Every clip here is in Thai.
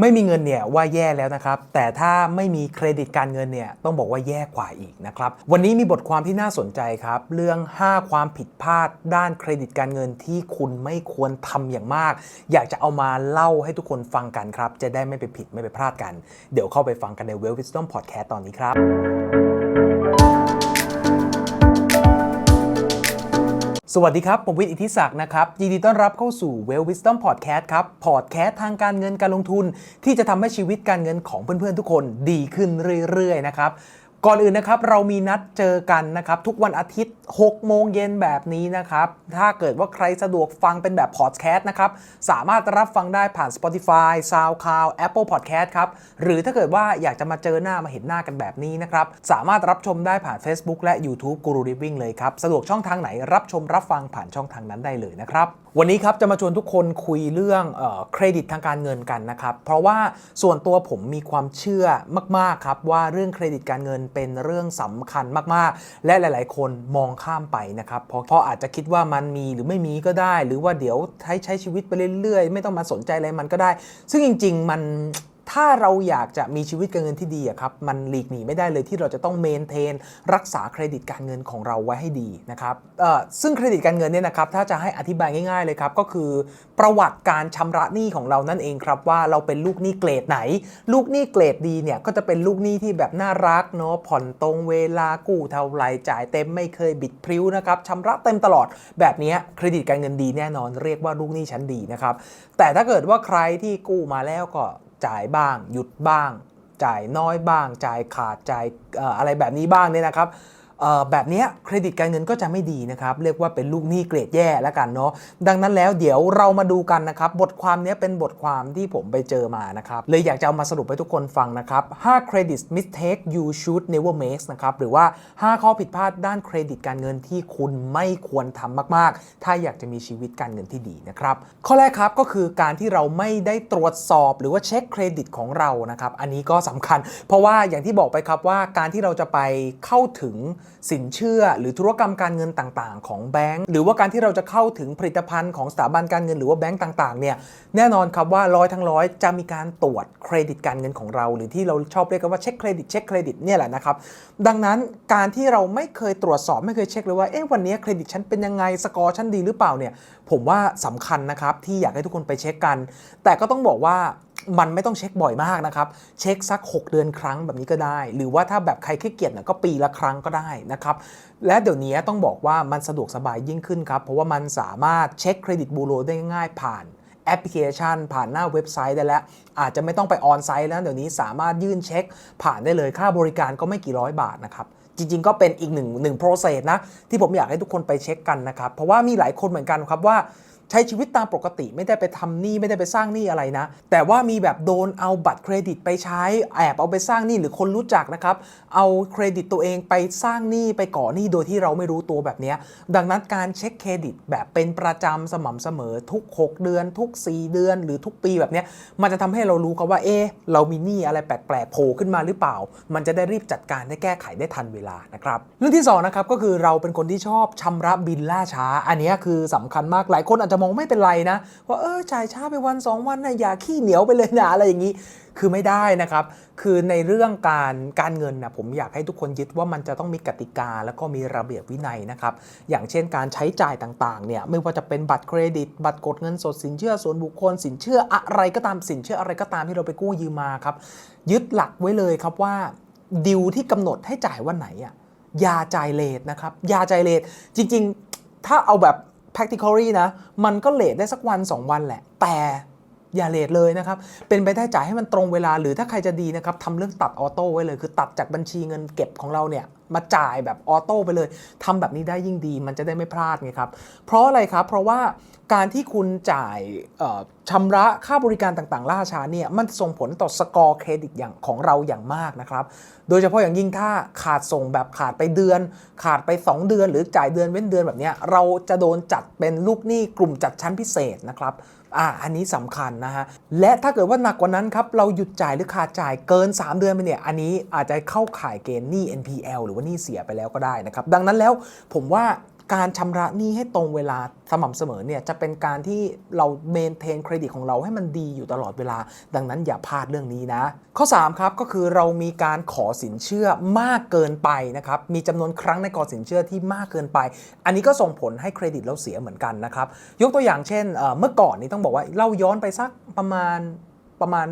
ไม่มีเงินเนี่ยว่าแย่แล้วนะครับ แต่ถ้าไม่มีเครดิตการเงินเนี่ยต้องบอกว่าแย่กว่าอีกนะครับ วันนี้มีบทความที่น่าสนใจครับ เรื่อง 5 ความผิดพลาดด้านเครดิตการเงินที่คุณไม่ควรทำอย่างมาก อยากจะเอามาเล่าให้ทุกคนฟังกันครับ จะได้ไม่ไปผิดไม่ไปพลาดกัน เดี๋ยวเข้าไปฟังกันใน Well Wisdom Podcast ตอนนี้ครับ สวัสดีครับ ผมวิทย์อิทธิศักดิ์นะครับ ยินดีต้อนรับเข้าสู่ Well Wisdom Podcast ครับ พอดแคสต์ทางการเงินการลงทุน ที่จะทำให้ชีวิตการเงินของเพื่อนๆทุกคนดีขึ้นเรื่อยๆนะครับ ก่อนอื่นนะครับเรามีนัดเจอกันนะครับทุกวันอาทิตย์ 6 โมงเย็นแบบนี้นะครับถ้าเกิดว่าใครสะดวกฟังเป็นแบบพอดแคสต์นะครับสามารถรับฟังได้ผ่าน Spotify, SoundCloud, Apple Podcast ครับหรือถ้าเกิดว่าอยากจะมาเจอหน้ามาเห็นหน้ากันแบบนี้นะครับสามารถรับชมได้ผ่าน Facebook และ YouTube Guru Living เลยครับสะดวกช่องทางไหนรับชมรับฟังผ่านช่องทางนั้นได้เลยนะครับ วันนี้ครับจะมาชวนทุกคนคุยเรื่องเครดิตทางการเงินกันนะครับ เพราะว่าส่วนตัวผมมีความเชื่อมากๆครับว่าเรื่องเครดิตการเงินเป็นเรื่องสำคัญมากๆ และหลาย ๆ คนมองข้ามไปนะครับเพราะเพราะอาจจะคิดว่ามันมีหรือไม่มีก็ได้ หรือว่าเดี๋ยวใช้ใช้ชีวิตไปเรื่อยๆ ไม่ต้องมาสนใจอะไรมันก็ได้ ซึ่งจริง ๆ มัน ถ้าเราอยากจะมีชีวิตการเงินที่ดีครับมันหลีกหนีไม่ได้เลยที่เราจะต้องเมนเทน รักษาเครดิตการเงินของเราไว้ให้ดีนะครับซึ่งเครดิตการเงินเนี่ยนะครับถ้าจะให้อธิบายง่าย ๆเลยครับก็คือประวัติการชำระหนี้ของเรานั่นเองครับว่าเราเป็นลูกหนี้เกรดไหน ลูกหนี้เกรดดีเนี่ยก็จะเป็นลูกหนี้ที่แบบน่ารักเนาะผ่อนตรงเวลากู้เท่าไรจ่ายเต็มไม่เคยบิดพริ้วนะครับชำระเต็มตลอดแบบนี้เครดิตการเงินดีแน่นอนเรียกว่าลูกหนี้ชั้นดีนะครับแต่ถ้าเกิดว่าใครที่กู้มาแล้วก็ จ่ายบ้าง หยุดบ้าง จ่ายน้อยบ้าง จ่ายขาดจ่ายอะไรแบบนี้บ้างเนี่ยนะครับ แบบนี้เครดิตการเงินก็จะไม่ดีนะครับ เรียกว่าเป็นลูกหนี้เกรดแย่แล้วกันเนาะดังนั้นแล้วเดี๋ยวเรามาดูกันนะครับ บทความนี้เป็นบทความที่ผมไปเจอมานะครับ เลยอยากจะเอามาสรุปให้ทุกคนฟังนะครับ 5 credit mistake you should never make นะครับ หรือว่า 5 ข้อผิดพลาดด้านเครดิตการเงินที่คุณไม่ควรทำมาก ๆ ถ้าอยากจะมีชีวิตการเงินที่ดีนะครับ ข้อแรกครับก็คือการที่เราไม่ได้ตรวจสอบหรือว่าเช็คเครดิตของเรานะครับ อันนี้ก็สำคัญ เพราะว่าอย่างที่บอกไปครับว่าการที่เราจะไปเข้าถึงสินเชื่อหรือธุรกรรมการเงินต่างๆ ของแบงก์หรือว่าการที่เราจะเข้าถึงผลิตภัณฑ์ของสถาบันการเงินหรือว่าแบงก์ต่างๆเนี่ยแน่นอนครับว่าร้อยทั้งร้อยจะมีการตรวจเครดิตการเงินของเรา หรือที่เราชอบเรียกกันว่าเช็คเครดิตเช็คเครดิตเนี่ยแหละนะครับดังนั้นการที่เราไม่เคยตรวจสอบไม่เคยเช็คเลยว่าเอ๊ะวันนี้เครดิตฉันเป็นยังไงสกอร์ฉันดีหรือเปล่าเนี่ยผมว่าสำคัญนะครับที่อยากให้ทุกคนไปเช็คกัน แต่ก็ต้องบอกว่า มันไม่ต้องเช็คบ่อยมากนะครับ เช็คสัก 6 เดือนครั้งแบบนี้ก็ได้ หรือว่าถ้าแบบใครขี้เกียจเนี่ยก็ปีละครั้งก็ได้นะครับ และเดี๋ยวนี้ต้องบอกว่ามันสะดวกสบายยิ่งขึ้นครับ เพราะว่ามันสามารถเช็คเครดิตบูโรได้ง่ายผ่านแอปพลิเคชัน ผ่านหน้าเว็บไซต์ได้แล้ว อาจจะไม่ต้องไปออนไซต์แล้วเดี๋ยวนี้สามารถยื่นเช็ค ผ่านได้เลยค่าบริการก็ไม่กี่ร้อยบาทนะครับจริงๆ ก็เป็นอีกหนึ่งหนึ่ง process นะ ที่ผมอยากให้ทุกคนไปเช็คกันนะครับ เพราะว่ามีหลายคนเหมือนกันครับว่า ใช้ชีวิตตามปกติไม่ได้ไปทำหนี้ไม่ได้ไปสร้างหนี้อะไรนะ แต่ว่ามีแบบโดนเอาบัตรเครดิตไปใช้แอบเอาไปสร้างหนี้หรือคนรู้จักนะครับเอาเครดิตตัวเองไปสร้างหนี้ไปก่อหนี้โดยที่เราไม่รู้ตัวแบบนี้ดังนั้นการเช็คเครดิตแบบเป็นประจำสม่ำเสมอทุก 6 เดือน ทุก 4 เดือน หรือทุกปีแบบนี้มันจะทำให้เรารู้ครับว่าเอ๊เรามีหนี้อะไรแปลกๆโผล่ขึ้นมาหรือเปล่า มันจะได้รีบจัดการได้แก้ไขได้ทันเวลานะครับเรื่องที่สองนะครับก็คือเราเป็นคนที่ชอบชำระบินล่าช้า อันนี้คือสำคัญมากหลายคนอาจจะมองไม่เป็นไรนะว่าเออจ่ายช้าไปวัน 2 วันนะอย่าขี้เหนียวไปเลยนะอะไรอย่างนี้ คือไม่ได้นะครับ คือในเรื่องการการเงินนะผมอยากให้ทุกคนยึดว่ามันจะต้องมีกติกา แล้วก็มีระเบียบวินัยนะครับ อย่างเช่นการใช้จ่ายต่างๆเนี่ยไม่ว่าจะเป็นบัตรเครดิต บัตรกดเงินสดสินเชื่อส่วนบุคคล สินเชื่ออะไรก็ตามสินเชื่ออะไรก็ตามที่เราไปกู้ยืมมาครับยึดหลักไว้เลยครับว่าดิวที่กำหนดให้จ่ายวันไหนอะอย่าจ่ายเลทนะครับอย่าจ่ายเลทจริง ๆ ถ้าเอาแบบ practically นะ มันก็เลทได้สักวัน 2 วันแหละ แต่อย่าเลทเลยนะครับ เป็นไปได้จ่ายให้มันตรงเวลา หรือถ้าใครจะดีนะครับทำเรื่องตัดออโต้ไว้เลย คือตัดจากบัญชีเงินเก็บของเราเนี่ย มาจ่ายแบบออโต้ไปเลยทำแบบนี้ได้ยิ่งดี มันจะได้ไม่พลาดไงครับ เพราะอะไรครับ เพราะว่าการที่คุณจ่าย ชำระค่าบริการต่างๆ ล่าช้าเนี่ยมันส่งผลต่อสกอร์เครดิตอย่างของเราอย่างมากนะครับ โดยเฉพาะอย่างยิ่งถ้าขาดส่งแบบขาดไปเดือน ขาดไป 2 เดือน หรือจ่ายเดือนเว้นเดือนแบบนี้เราจะโดนจัดเป็นลูกหนี้กลุ่มจัดชั้นพิเศษนะครับอ่าอันนี้สำคัญนะฮะ และถ้าเกิดว่าหนักกว่านั้นครับ เราหยุดจ่ายหรือขาดจ่ายเกิน 3 เดือนไปเนี่ย อันนี้อาจจะเข้าข่ายเกณฑ์หนี้ NPL หรือว่าหนี้เสียไปแล้วก็ได้นะครับ ดังนั้นแล้วผมว่า การชำระหนี้ให้ตรงเวลาสม่ำเสมอเนี่ยจะเป็นการที่เราเมนเทนเครดิตของเราให้มันดีอยู่ตลอดเวลา ดังนั้นอย่าพลาดเรื่องนี้นะ ข้อ 3 ครับก็คือเรามีการขอสินเชื่อมากเกินไปนะครับมีจำนวนครั้งในกอสินเชื่อที่มากเกินไป อันนี้ก็ส่งผลให้เครดิตเราเสียเหมือนกันนะครับยกตัวอย่างเช่นเมื่อก่อนนี้ต้องบอกว่าเล่าย้อนไปสักประมาณประมาณ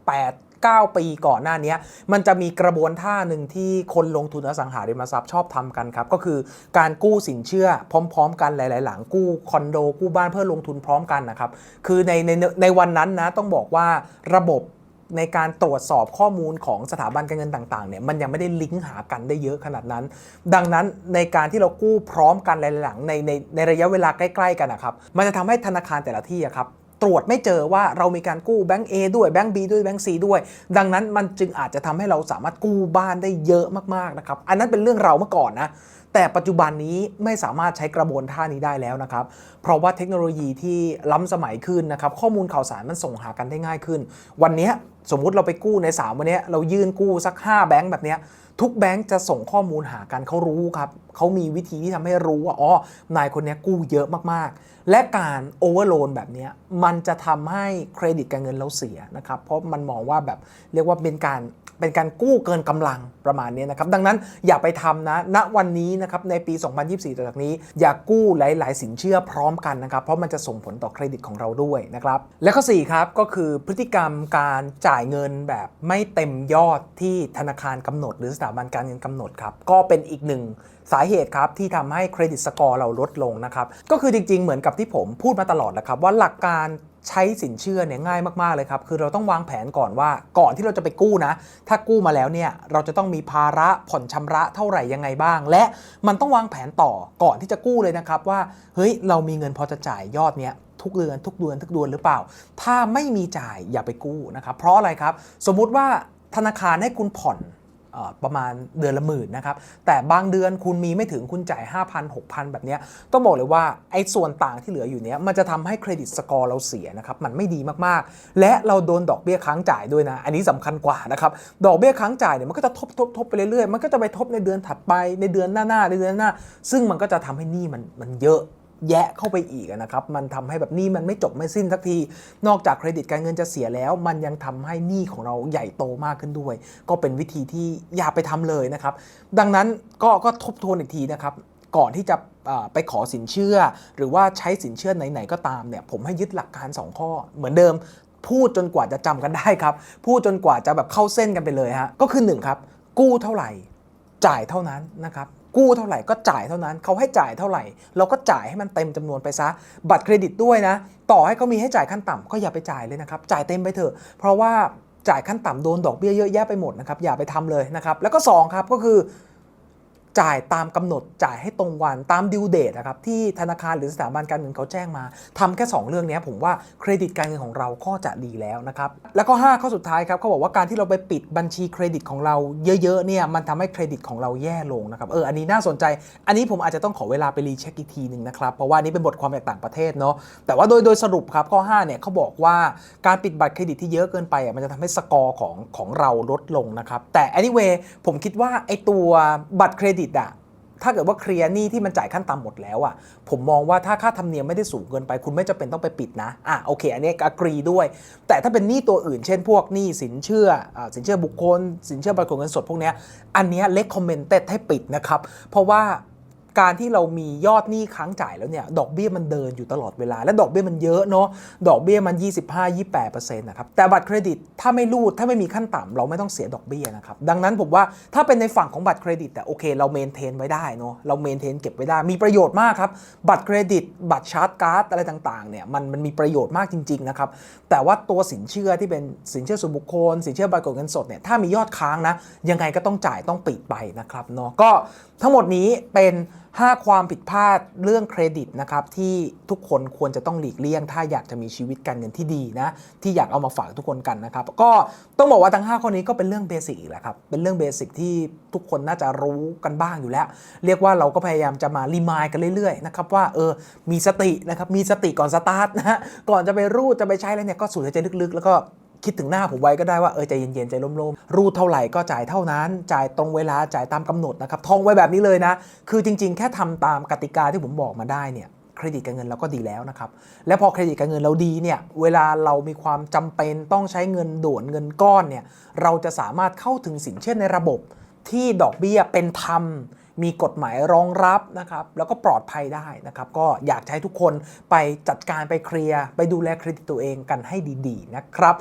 8 9 ปีก่อนหน้านี้มันจะมีกระบวนท่าหนึ่งที่คนลงทุนอสังหาริมทรัพย์ชอบทำกันครับ ก็คือการกู้สินเชื่อพร้อม ๆ กันหลาย ๆ หลังกู้คอนโดกู้บ้านเพื่อลงทุนพร้อมกันนะครับ คือในในในวันนั้นนะต้องบอกว่าระบบในการตรวจสอบข้อมูลของสถาบันการเงินต่างๆเนี่ยมันยังไม่ได้ลิงก์หากันได้เยอะขนาดนั้น ดังนั้นในการที่เรากู้พร้อมกันหลายๆหลังในในในระยะเวลาใกล้ ๆ กันนะครับ มันจะทำให้ธนาคารแต่ละที่ครับ ตรวจไม่เจอว่าเรามีการกู้แบงก์ A ด้วยแบงก์ B ด้วยแบงก์ C ด้วย ดังนั้นมันจึงอาจจะทำให้เราสามารถกู้บ้านได้เยอะมากๆนะครับ อันนั้นเป็นเรื่องเราเมื่อก่อนนะ แต่ปัจจุบันนี้ไม่สามารถใช้กระบวนท่านี้ได้แล้วนะครับ เพราะว่าเทคโนโลยีที่ล้ำสมัยขึ้นนะครับ ข้อมูลข่าวสารมันส่งหากันได้ง่ายขึ้น วันนี้สมมุติเราไปกู้ใน 3 วันนี้เรายื่นกู้สัก 5 แบงก์แบบนี้ทุกแบงก์จะส่งข้อมูลหากันเขารู้ครับเขามีวิธีที่ทำให้รู้ว่าอ๋อนายคนนี้กู้เยอะมากๆ และการโอเวอร์โลนแบบนี้มันจะทำให้เครดิตการเงินเราเสียนะครับ เพราะมันมองว่าแบบเรียกว่าเป็นการ เป็นการกู้เกินกำลังประมาณนี้นะครับดังนั้นอย่าไปทำนะณวันนี้นะครับในปี 2024 ต่อจากนี้ อย่ากู้หลาย ๆ สินเชื่อพร้อมกันนะครับเพราะมันจะส่งผลต่อเครดิตของเราด้วยนะครับและข้อ4ครับก็คือพฤติกรรมการจ่ายเงินแบบไม่เต็มยอดที่ธนาคารกำหนด หรือสถาบันการเงินกำหนดครับก็เป็นอีกหนึ่ง สาเหตุครับที่ทำให้เครดิตสกอร์เราลดลงนะครับก็คือจริง ๆ เหมือนกับที่ผมพูดมาตลอดนะครับว่าหลักการใช้สินเชื่อเนี่ยง่ายมาก ๆ เลยครับ คือเราต้องวางแผนก่อนว่าก่อนที่เราจะไปกู้นะ ถ้ากู้มาแล้วเนี่ยเราจะต้องมีภาระผ่อนชำระเท่าไหร่ยังไงบ้าง และมันต้องวางแผนต่อก่อนที่จะกู้เลยนะครับว่าเฮ้ยเรามีเงินพอจะจ่ายยอดเนี้ยทุกเดือนทุกเดือนทุกเดือนหรือเปล่า ถ้าไม่มีจ่ายอย่าไปกู้นะครับเพราะอะไรครับ สมมุติว่าธนาคารให้คุณผ่อน ประมาณเดือนละหมื่นนะครับ แต่บางเดือนคุณมีไม่ถึงคุณจ่าย 5,000 6,000 แบบนี้ต้องบอกเลยว่าไอ้ส่วนต่างที่เหลืออยู่เนี้ยมันจะทำให้เครดิตสกอร์เราเสียนะครับ มันไม่ดีมากๆ และเราโดนดอกเบี้ยค้างจ่ายด้วยนะ อันนี้สำคัญกว่านะครับ ดอกเบี้ยค้างจ่ายเนี่ยมันก็จะทบทบทบไปเรื่อยๆ มันก็จะไปทบในเดือนถัดไปในเดือนหน้าๆในเดือนหน้า ซึ่งมันก็จะทำให้หนี้มันมันเยอะ แยะเข้าไปอีกนะครับ มันทำให้แบบหนี้มันไม่จบไม่สิ้นสักที นอกจากเครดิตการเงินจะเสียแล้ว มันยังทำให้หนี้ของเราใหญ่โตมากขึ้นด้วย ก็เป็นวิธีที่อย่าไปทำเลยนะครับ ดังนั้นก็ก็ทบทวนอีกทีนะครับ ก่อนที่จะไปขอสินเชื่อ หรือว่าใช้สินเชื่อไหนๆก็ตามเนี่ย ผมให้ยึดหลักการ 2 ข้อเหมือนเดิม พูดจนกว่าจะจำกันได้ครับ พูดจนกว่าจะแบบเข้าเส้นกันไปเลยฮะ ก็คือหนึ่งครับ กู้เท่าไหร่ จ่ายเท่านั้นนะครับ กู้เท่าไหร่ก็จ่ายเท่านั้นเขาให้จ่ายเท่าไหร่ เราก็จ่ายให้มันเต็มจำนวนไปซะ บัตรเครดิตด้วยนะ ต่อให้เขามีให้จ่ายขั้นต่ำก็อย่าไปจ่ายเลยนะครับ จ่ายเต็มไปเถอะ เพราะว่าจ่ายขั้นต่ำโดนดอกเบี้ยเยอะแยะไปหมดนะครับ อย่าไปทำเลยนะครับ แล้วก็สองครับก็คือ จ่ายตามกำหนดจ่ายให้ตรงวันตามดิวเดตนะครับที่ธนาคารหรือสถาบันการเงินเขาแจ้งมาทำแค่ 2 เรื่องนี้ผมว่าเครดิตการเงินของเราก็จะดีแล้วนะครับแล้วก็ 5 ข้อสุดท้ายครับเขาบอกว่าการที่เราไปปิดบัญชีเครดิตของเราเยอะๆเนี่ยมันทำให้เครดิตของเราแย่ลงนะครับเอออันนี้น่าสนใจ อันนี้ผมอาจจะต้องขอเวลาไปรีเช็คอีกทีหนึ่งนะครับเพราะว่านี่เป็นบทความจากต่างประเทศเนาะแต่ว่าโดยโดยสรุปครับข้อ5เนี่ยเขาบอกว่าการปิดบัตรเครดิตที่เยอะเกินไปอะมันจะทำให้สกอร์ของของเราลดลงนะครับแต่ anyway ผมคิดว่าไอตัวบัตรเครดิตอะถ้าเกิดว่าเคลียร์หนี้ที่มันจ่ายขั้นต่ำหมดแล้วอะ่ะผมมองว่าถ้าค่าธรรมเนียมไม่ได้สูงเกินไป คุณไม่จำเป็นต้องไปปิดนะอะโอเค อันนี้อกรีด้วย แต่ถ้าเป็นหนี้ตัวอื่น เช่นพวกหนี้สินเชื่ออาสินเชื่อบุคคล สินเชื่อบัตรกดเงินสดพวกเนี้ยอันนี้เล็กคอมเมนเต็ดให้ปิดนะครับ เพราะว่า การที่เรามียอดหนี้ค้างจ่ายแล้วเนี่ยดอกเบี้ยมันเดินอยู่ตลอดเวลา และดอกเบี้ยมันเยอะเนาะดอกเบี้ยมัน 25-28%นะครับแต่บัตรเครดิตถ้าไม่รูดถ้าไม่มีขั้นต่ำเราไม่ต้องเสียดอกเบี้ยนะครับดังนั้นผมว่าถ้าเป็นในฝั่งของบัตรเครดิตแต่โอเคเราเมนเทนไว้ได้เนาะเราเมนเทนเก็บไว้ได้มีประโยชน์มากครับบัตรเครดิต บัตรชาร์จการ์ดอะไรต่างๆเนี่ยมันมันมีประโยชน์มากจริงๆนะครับแต่ว่าตัวสินเชื่อที่เป็นสินเชื่อส่วนบุคคล สินเชื่อบัตรกดเงินสดเนี่ยถ้ามียอดค้างนะยังไงก็ต้องจ่ายต้องปิดไปนะครับเนาะก็ทั้งหมดนี้เป็น 5 ความผิดพลาดเรื่องเครดิตนะครับที่ทุกคนควรจะต้องหลีกเลี่ยง ถ้าอยากจะมีชีวิตการเงินที่ดีนะที่อยากเอามาฝากทุกคนกันนะครับก็ต้องบอกว่าทั้ง 5 ข้อนี้ก็เป็นเรื่องเบสิกอีกแหละครับเป็นเรื่องเบสิกที่ทุกคนน่าจะรู้กันบ้างอยู่แล้ว เรียกว่าเราก็พยายามจะมารีมายกันเรื่อยๆนะครับว่าเออมีสตินะครับมีสติก่อนสตาร์ทนะฮะก่อนจะไปรูดจะไปใช้อะไรเนี่ยก็สูดหายใจลึกๆ แล้วก็ คิดถึงหน้าผมไว้ก็ได้ว่าเออใจเย็นๆใจร่มๆ รูดเท่าไหร่ก็จ่ายเท่านั้น จ่ายตรงเวลาจ่ายตามกำหนดนะครับท่องไว้แบบนี้เลยนะ คือจริง ๆ แค่ทำตามกติกาที่ผมบอกมาได้เนี่ยเครดิตการเงินเราก็ดีแล้วนะครับ และพอเครดิตการเงินเราดีเนี่ย เวลาเรามีความจำเป็นต้องใช้เงินด่วนเงินก้อนเนี่ย เราจะสามารถเข้าถึงสินเชื่อในระบบที่ดอกเบี้ยเป็นธรรม มีกฎหมายรองรับนะครับ แล้วก็ปลอดภัยได้นะครับ ก็อยากให้ทุกคนไปจัดการไปเคลียร์ ไปดูแลเครดิตตัวเองกันให้ดี ๆ นะครับ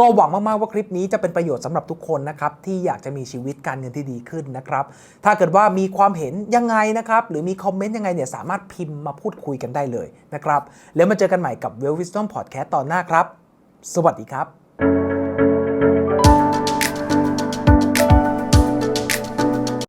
ก็หวังมาก ๆ ว่าคลิปนี้จะเป็นประโยชน์สำหรับทุกคนนะครับที่อยากจะมีชีวิตการเงินที่ดีขึ้นนะครับ ถ้าเกิดว่ามีความเห็นยังไงนะครับหรือมีคอมเมนต์ยังไงเนี่ยสามารถพิมพ์มาพูดคุยกันได้เลยนะครับแล้วมาเจอกันใหม่กับ Well Wisdom Podcast ตอนหน้าครับ สวัสดีครับ